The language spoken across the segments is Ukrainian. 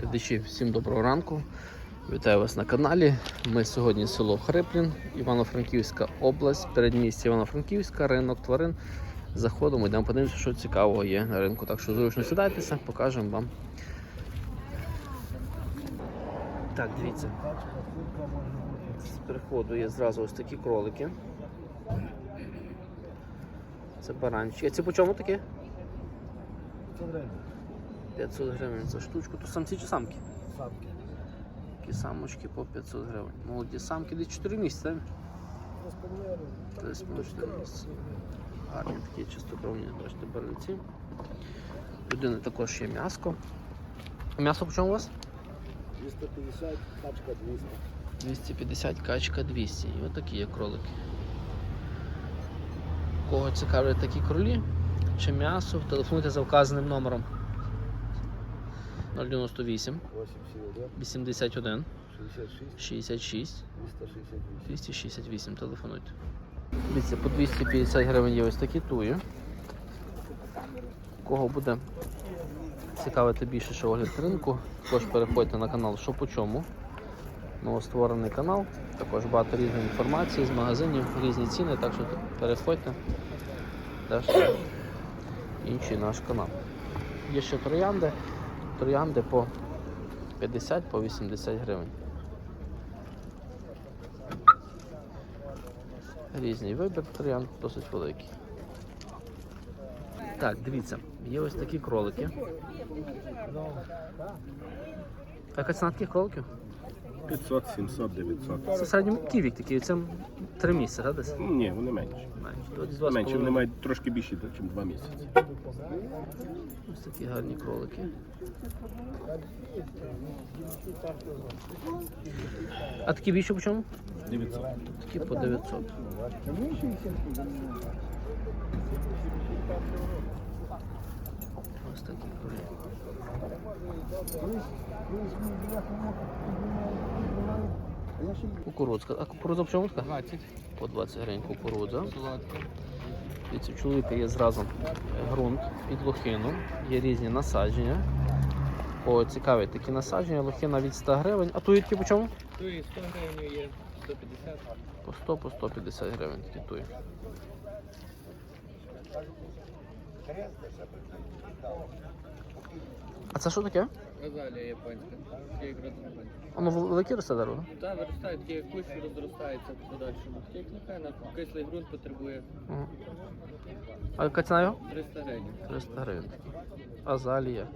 Глядачі, всім доброго ранку. Вітаю вас на каналі. Ми сьогодні село Хриплін, Івано-Франківська область, передмістя Івано-Франківська, ринок тварин. Заходимо, йдемо подивимося, що цікавого є на ринку. Так що зручно сідайтеся, покажемо вам. Так, дивіться. З приходу є зразу ось такі кролики. Це баранчики. А ці по чому такі? 500 гривень за штучку. То самці чи самки? Сапки. Такі самочки по 500 гривень. Молоді самки десь 4 місяці, так? Десь 4 місяці. Гарні такі чистокровні, бачите, баранці. Людини також є м'яско. М'ясо по чому у вас? 250, тачка 200. 250, качка 200. І отакі є кролики. Кого цікавлять такі кролі чи м'ясо, телефонуйте за вказаним номером 098 81, 81 66, 66 268. 268 телефонуйте. Дивіться, по 250 гривень є ось такі туї. Кого буде цікавити більше що огляд ринку, також переходьте на канал Що по чому. Новостворений канал, також багато різної інформації з магазинів, різні ціни, так що переходьте. Теж інший наш канал. Є ще троянди. Троянди по 50 по 80 гривень. Різний вибір троянд, досить великий. Так, дивіться, є ось такі кролики. Яка ціна таких кроликів? 500, 700, 900. Це середньо який вік такий, це три місяці, так, десь? Ні, вони менші. Менше. Два Менші, вони мають трошки більше, ніж 2 місяці. Ось такі гарні кролики. А такі більше по чому? 900. Такі по 900. Ось такі кролики. Кукурудзка. А кукурудза по чому? 20. По 20 гривень кукурудза. Дивіться, у чоловіка є зразу ґрунт під лохину, є різні насадження. О, цікаві такі насадження, лохина від 100 гривень. А туїтки по чому? Туї 100 гривень є, 150. По 100 по 150 гривень такі туї. А це що таке? Розалія японська. Воно велике росте дерево? Та виростає, такі кущ розростається в подальшому. Нехай на кислий ґрунт потребує Ага. А яка ціна його? 300 гривень. 300 гривень. Азалія.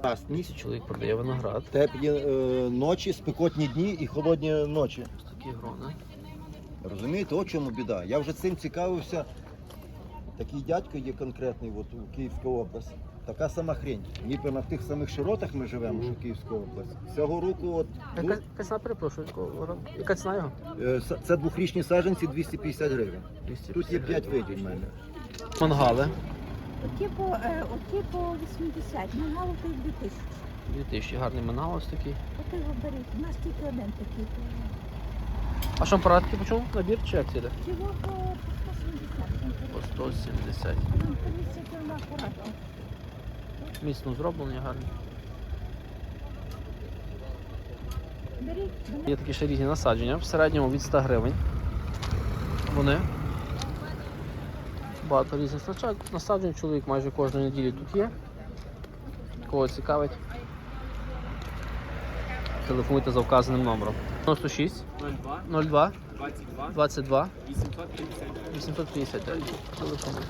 Красність, Чоловік продає виноград. теплі е, ночі, спекотні дні і холодні ночі. Ось такі грони. Розумієте, от чому біда. Я вже цим цікавився. Такий дядько є конкретний от, у Київській області. Така сама хрень. Ніби на тих самих широтах ми живемо, що Київська область. Цього року от, Яка, ціна перепрошую? Яка ціна його? е, це двохрічні саджанці 250 гривень. 250 Тут є 5 гривень. видів в мене. Мангали. Оті по, е, оті по 80, ну мало то й 2000. 2000 гарний мангал ось такий. Оти його беріть, у нас тільки один такий. А шампарадки по чому? Набір чи як по 170? По 170. Ну. Міцно зроблені, гарні. Є такі ще різні насадження, в середньому від 100 гривень. Вони. Багато різних насаджень. насаджень. Чоловік майже кожної неділі тут є. Кого цікавить. Телефонуйте за вказаним номером. 96 02, 02 22, 22 850. 859. Телефонуйте.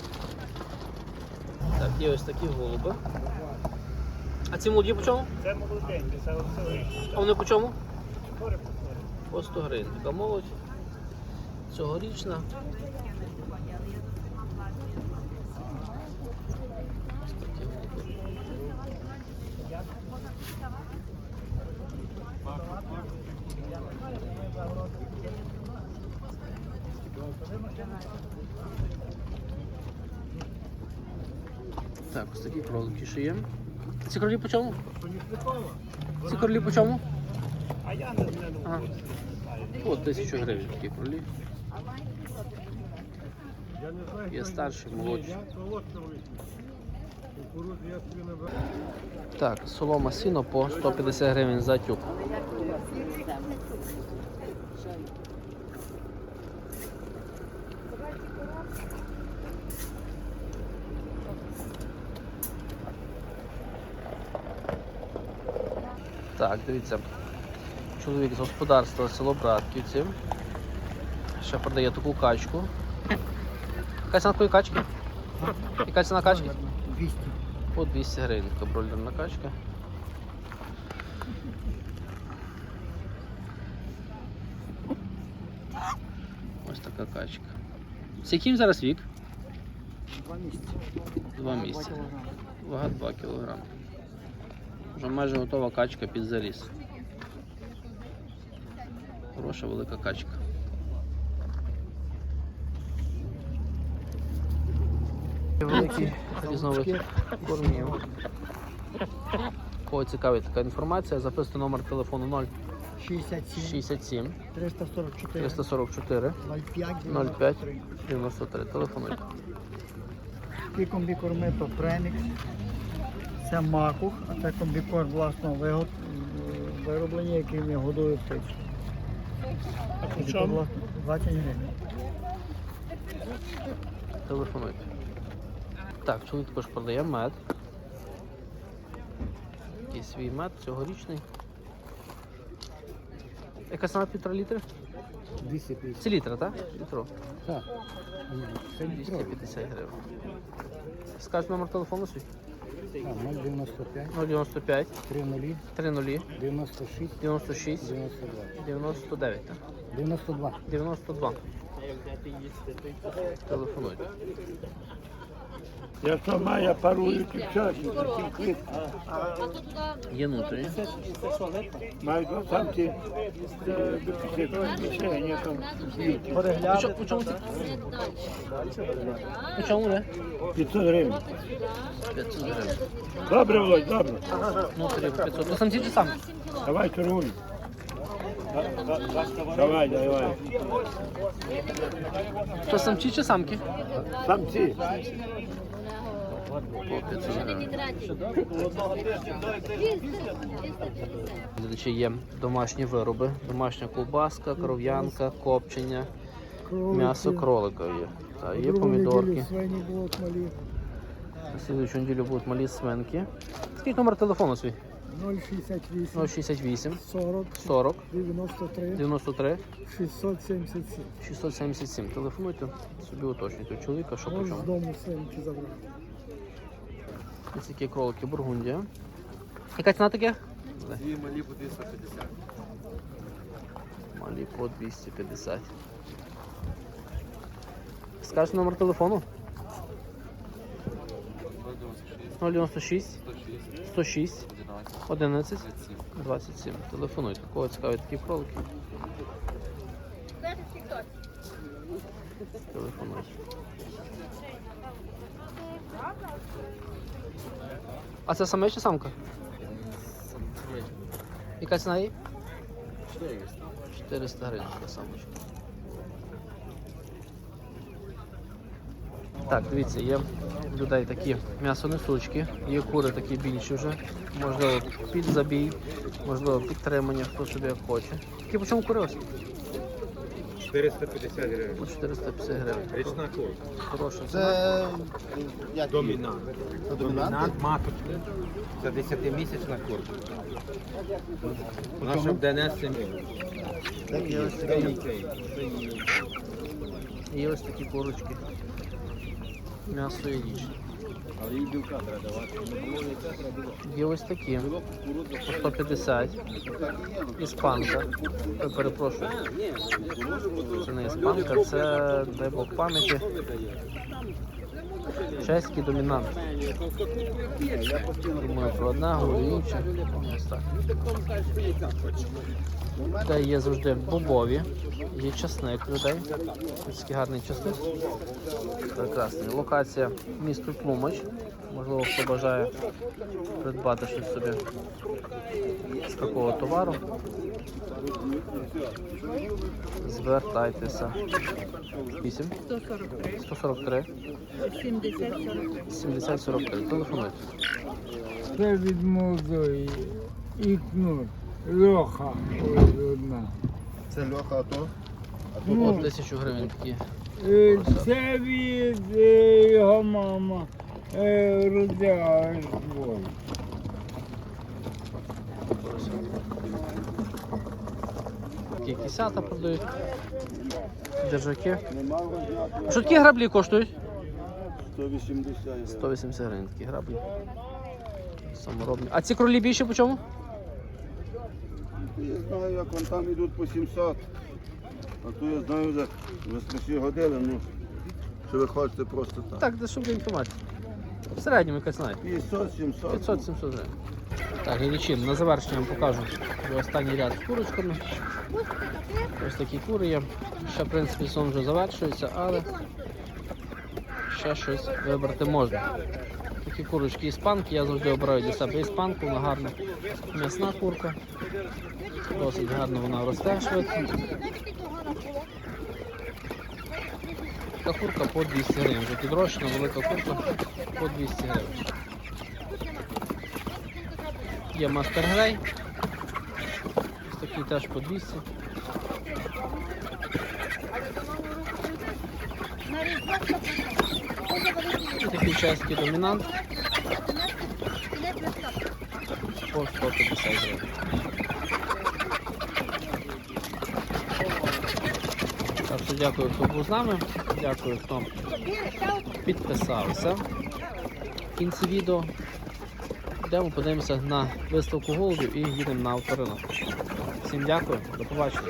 Так, є ось такі голуби. А ці молоді по чому? Це молоденькі, це оце А вони по чому? По 100 гривень. Така молодь. Цьогорічна. Так, ось такі кролики ще є. Ці кролі по чому? Ці кролі по чому? А я не знаю. По 1000 гривень такі кролі. Я старші, молодші. Так, солома сіно по 150 гривень за тюк. Так, дивіться. Чоловік з господарства село Братківці. Ще продає таку качку. Яка ціна такої качки? Яка ціна качки? 200. По 200 гривень така бройлерна качка. Ось така качка. Скільки їм зараз вік? Два місяці. Два місяці. Вага 2 кг. Вже майже готова качка під заріз. Хороша велика качка. Великий різновид кормів. Кого цікавить така інформація, записуйте номер телефону 67, 067 344, 344 05, 05 93. Телефонуйте. Ті комбікорми то премікс. Це макух, а це комбікорм власного вигод- вироблення, яким я годую птицю. А по чому? 20 гривень. Телефонуйте. Так, чоловік також продає мед. Такий свій мед цьогорічний. Яка ціна півтора літри? 250. Це літра, так? Літро. Так. Це 250 гривень. Скажіть номер телефону свій? 095, 095 30, 30 96, 96 92. 99. так? 92. 92. Телефонуйте. Я сама я парую печатки, такий клип. Є внутрішні. Маю два самці е, до п'яти мішені, там б'ють. По чому це? По чому не? 500 гривень. 500 гривень. Добре, Володь, добре. Внутрі 500. То самці чи самки? Давай червоні. Давай, давай. То самці чи самки? Самці. По 500 гривень. Глядачі є домашні вироби, домашня ковбаска, кров'янка, копчення, м'ясо кролика є. Та, є помідорки. На слідуючу неділю будуть малі свинки. Скільки номер телефону свій? 068, 068 40, 40 93, 93 677. 677. Телефонуйте, собі уточнюйте у чоловіка, що по Можеш з дому свинки забрати. Ось такі кролики Бургундія. Яка ціна таке? Дві малі по 250. Малі по 250. Скажеш номер телефону? 096 106 11 27. Телефонуйте. Кого цікавить такі кролики? Телефонуйте. А це саме чи самка? Яка ціна її? 400 гривень така самочка. Так, дивіться, є людей такі м'ясонесучки, є кури такі більші вже, можливо, під забій, можливо, підтримання, хто собі як хоче. Які по чому кури ось? 450 гривень. По 450 гривень. Річна курка. Хороша. Це як Домінант. Це домінант? маточка. Це 10-місячна курка. Наша в ДНС сім'ї. Так, є ось такі. Є ось такі курочки. М'ясо і річ. Але їй білка треба давати. Є ось такі. По 150. Іспанка. Ой, перепрошую. Це не іспанка, це дай Бог пам'яті. Чеський домінант. Думаю про одне, говорю інше. Ось так. Де є завжди бобові, є часник людей. Такий гарний часник. Прекрасний. Локація місто Тлумач. Можливо, хто бажає придбати щось собі з такого товару. Звертайтеся. 8 143, 143 70, 43. 70 43. Телефонуйте. Це від молодої. Ікнур. Льоха. Ось одна. Це Льоха, а то? По Ну, 1000 гривень такі. е, це від е, його мама. Е, родила двоє. Такі кисята продають. Держаки. Що такі граблі коштують? 180 180 гривень такі граблі. Саморобні. А ці кролі більше по чому? Я знаю, як вон там йдуть по 700. А то я знаю вже, вже страшні години, ну, що ви хочете просто так. Так, де щоб інформація. В середньому якась знає. 500, 700. 500-700 гривень. Так, глядачі, на завершення вам покажу останній ряд з курочками. Ось такі кури є. Ще, в принципі, сон вже завершується, але ще щось вибрати можна. Такі курочки іспанки, я завжди обираю для себе іспанку, вона гарна м'ясна курка. Досить гарно вона росте швидко. Така курка по 200 гривень. Вже підрощена, велика курка по 200 гривень. Є мастер грей. Ось такий теж по 200. І такий чеський домінант. По 150 гривень. Що дякую, хто був з нами. Дякую, хто підписався. В кінці відео Йдемо подивимося на виставку голубів і їдемо на авторинок. Всім дякую, до побачення.